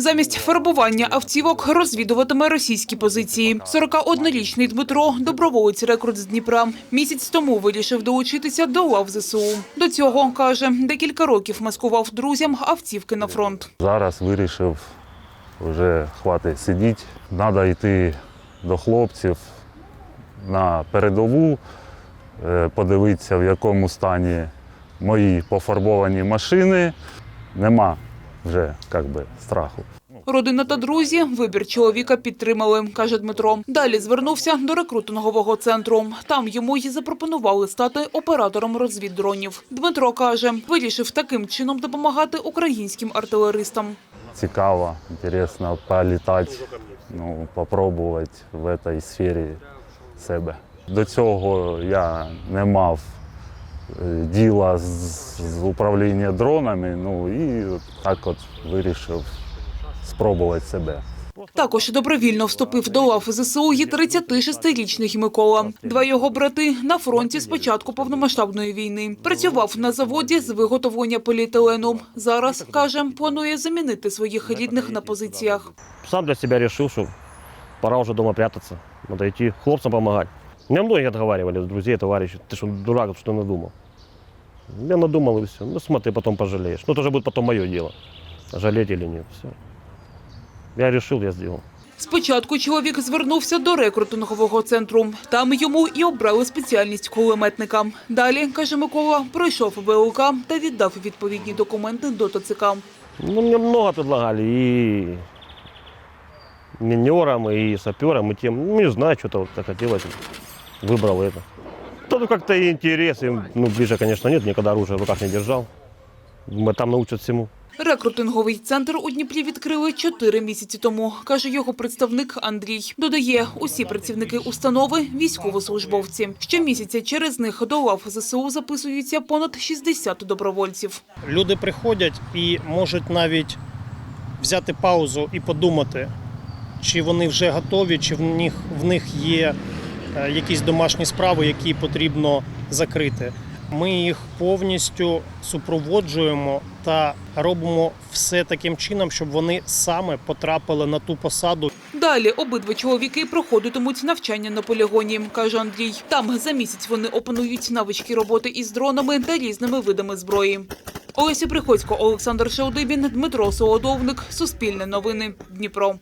Замість фарбування автівок розвідуватиме російські позиції. 41-річний Дмитро – доброволець рекрут з Дніпра. Місяць тому вирішив долучитися до лав ЗСУ. До цього, каже, декілька років маскував друзям автівки на фронт. Зараз вирішив, вже хватить сидіти. Треба йти до хлопців на передову, е, подивитися, в якому стані мої пофарбовані машини. Нема вже як би, страху. Родина та друзі вибір чоловіка підтримали, каже Дмитро. Далі звернувся до рекрутингового центру. Там йому й запропонували стати оператором розвіддронів. Дмитро каже, вирішив таким чином допомагати українським артилеристам. Цікаво, інтересно політати, ну, попробувати в цій сфері себе. До цього я не мав діла з, управління дронами, ну і так от вирішив спробувати себе. Також добровільно вступив до лав ЗСУ і 36-річний Микола. Два його брати на фронті з початку повномасштабної війни. Працював на заводі з виготовлення поліетилену. Зараз, каже, планує замінити своїх рідних на позиціях. Сам для себя решил, что пора уже дома прятаться. Надо идти хлопцам помогать. Меня многие отговаривали, друзей, товарищей. Ты что, дурак, что надумал? Я надумал и все. Ну смотри, потом пожалеешь. Ну это уже будет потом мое дело. Жалеть или нет. Все. Я решил, я сделал. Спочатку чоловік звернувся до рекрутингового центру. Там йому і обрали спеціальність кулеметника. Далі, каже Микола, пройшов ВЛК та віддав відповідні документи до ТЦК. Ну, мне много предлагали и минерам, и саперам, и тем. Ну, не знаю, что-то вот захотелось Выбрал это. Да, ну, как-то и интерес. и, ну, ближе, конечно, нет. Никогда оружие в руках не держал. Мы там научат всему. Рекрутинговий центр у Дніпрі відкрили чотири місяці тому, каже його представник Андрій. Додає, усі працівники установи – військовослужбовці. Щомісяця через них до лав ЗСУ записуються понад 60 добровольців. Люди приходять і можуть навіть взяти паузу і подумати, чи вони вже готові, чи в них, в них є е, якісь домашні справи, які потрібно закрити. Ми їх повністю супроводжуємо та робимо все таким чином, щоб вони саме потрапили на ту посаду, Далі обидва чоловіки проходитимуть навчання на полігоні, каже Андрій. Там за місяць вони опанують навички роботи із дронами та різними видами зброї. Олеся Приходько, Олександр Шелдибін, Дмитро Солодовник. Суспільне новини. Дніпро.